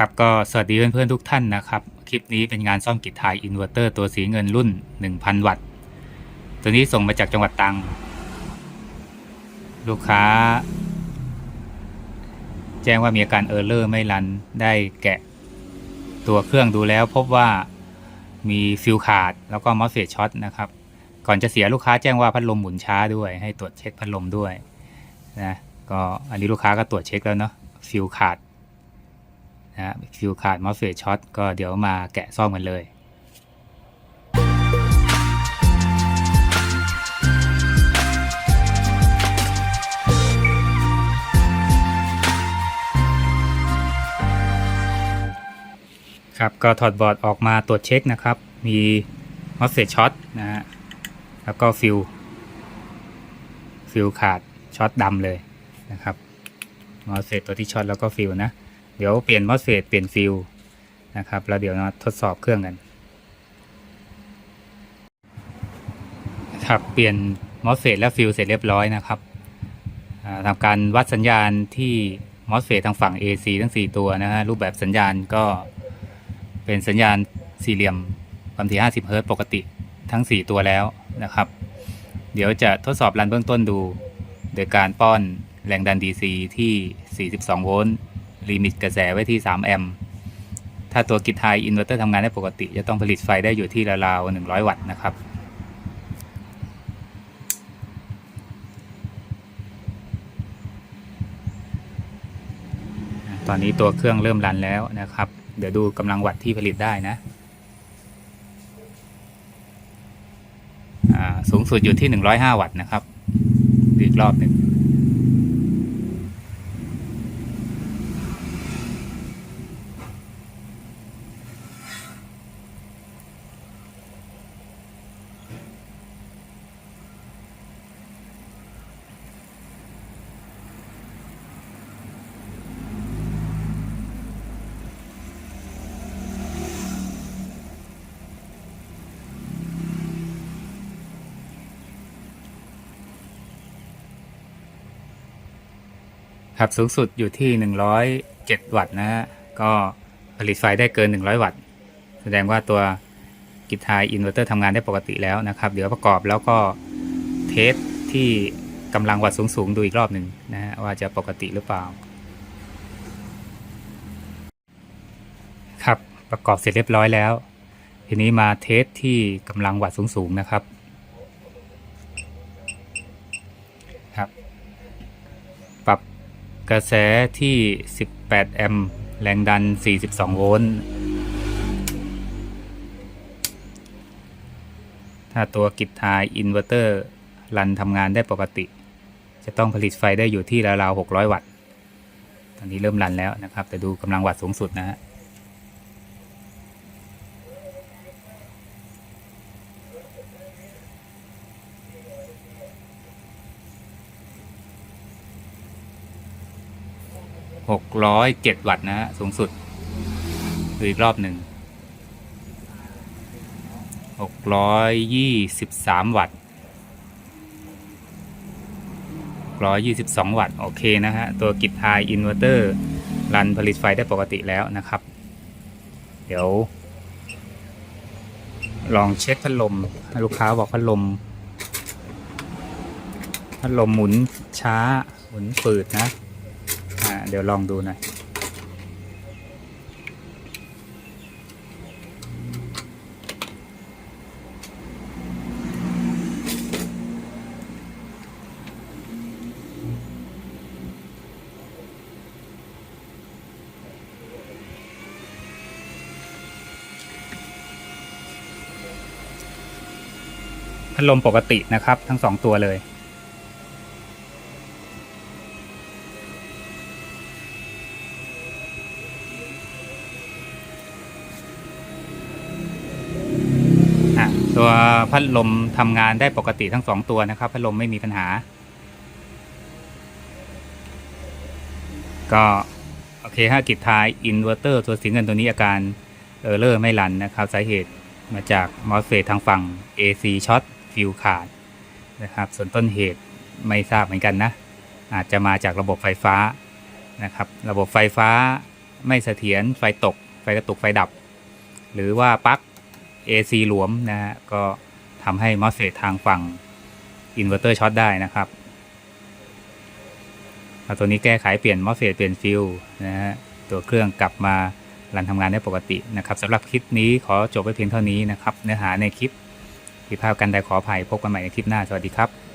ครับก็สวัสดีเพื่อนๆทุกท่านนะครับ คลิปนี้เป็นงานซ่อมกิจทายอินเวอร์เตอร์ตัวสีเงินรุ่น 1,000 วัตต์ ตัวนี้ส่งมาจากจังหวัดตรัง ลูกค้า แจ้งว่ามีอาการเออร์เลอร์ไม่รันได้แกะตัวเครื่องดูแล้วพบว่ามีฟิลขาดแล้วก็มอสเฟตช็อตนะครับ ก่อนจะเสียลูกค้าแจ้งว่าพัดลมหมุนช้าด้วย ให้ตรวจเช็คพัดลมด้วยนะก็อันนี้ลูกค้าก็ตรวจเช็คแล้วเนาะฟิลขาด นะฟิวขาดมอสเฟตช็อตก็เดี๋ยวมาแกะซ่อมกันเลยครับก็ถอดบอร์ดออกมาตรวจเช็คนะครับ มีมอสเฟตช็อตนะฮะแล้วก็ฟิวฟิวขาดช็อตดำเลยนะครับมอสเฟตตัวที่ช็อตแล้วก็ฟิวนะ เดี๋ยวเปลี่ยนมอสเฟตเปลี่ยนฟิลนะครับ แล้วเดี๋ยวมาทดสอบเครื่องกันครับเปลี่ยนมอสเฟตและฟิลเสร็จเรียบร้อยนะครับอ่าทำการวัดสัญญาณที่มอสเฟตทางฝั่ง AC ทั้ง 4 ตัวนะฮะรูปแบบสัญญาณก็เป็นสัญญาณสี่เหลี่ยมความถี่50เฮิร์ตซ์ปกติทั้ง 4 ตัวแล้วนะครับ เดี๋ยวจะทดสอบรันเบื้องต้นดู โดยการป้อนแรงดัน DC ที่ 42 โวลต์ ลิมิตกระแสไว้ที่ 3 แอมป์ ถ้าตัวกิจไฮอินเวอร์เตอร์ทำงานได้ปกติ จะต้องผลิตไฟได้อยู่ที่ราวๆ100 วัตต์นะครับ ตอนนี้ตัวเครื่องเริ่มรันแล้วนะครับ เดี๋ยวดูกำลังวัตต์ที่ผลิตได้นะอ่าสูงสุดอยู่ที่ 105 วัตต์นะครับดูอีกรอบหนึ่ง ครับสูงสุดอยู่ที่ 107 วัตต์นะฮะก็ผลิตไฟได้เกิน 100 วัตต์ แสดงว่าตัวกิจไฮอินเวอร์เตอร์ทำงานได้ปกติแล้วนะครับ เดี๋ยวประกอบแล้วก็เทสที่กำลังวัตต์สูงๆ ดูอีกรอบหนึ่งนะฮะว่าจะปกติหรือเปล่า ครับประกอบเสร็จเรียบร้อยแล้ว ทีนี้มาเทสที่กำลังวัตต์สูงๆ นะครับครับ กระแสที่ 18 แอมป์แรงดัน 42 โวลต์ ถ้าตัวกิจทายอินเวอร์เตอร์รันทำงานได้ปกติ จะต้องผลิตไฟได้อยู่ที่ราวๆ 600 วัตต์ ตอนนี้เริ่มรันแล้วนะครับ แต่ดูกำลังวัตต์สูงสุดนะฮะ หกร้อยเจ็ดวัตต์นะฮะสูงสุดดูอีกรอบหนึ่งหกร้อยยี่สิบสามวัตต์ร้อยยี่สิบสองวัตต์ โอเคนะฮะ ตัวกิจไฮอินเวอร์เตอร์รันผลิตไฟได้ปกติแล้วนะครับ เดี๋ยว ลองเช็คพัดลม ลูกค้าบอกพัดลม พัดลมหมุนช้า หมุนฝืดนะ เดี๋ยวลองดูหน่อยพัดลมปกตินะครับ ทั้งสองตัวเลย ตัวพัดลมทำงานได้ปกติทั้งสองตัวนะครับ พัดลมไม่มีปัญหา ก็โอเคฮะกิจท้ายอินเวอร์เตอร์ตัวสีเงินตัวนี้อาการเออร์เลอร์ไม่รันนะครับสาเหตุมาจากมอสเฟตทางฝั่ง AC ช็อตฟิวขาดนะครับส่วนต้นเหตุไม่ทราบเหมือนกันนะ อาจจะมาจากระบบไฟฟ้านะครับ ระบบไฟฟ้าไม่เสถียรไฟตก ไฟกระตุกไฟดับ หรือว่าปลั๊ก AC หลวมนะฮะก็ทำให้มอสเฟตทางฝั่งอินเวอร์เตอร์ช็อตได้นะครับเอาตัวนี้แก้ไขเปลี่ยนมอสเฟตเปลี่ยนฟิลนะฮะตัวเครื่องกลับมารันทำงานได้ปกตินะครับสำหรับคลิปนี้ขอจบไว้เพียงเท่านี้นะครับ เนื้อหาในคลิปผิดพลาดกันใดขออภัยพบกันใหม่ในคลิปหน้า สวัสดีครับ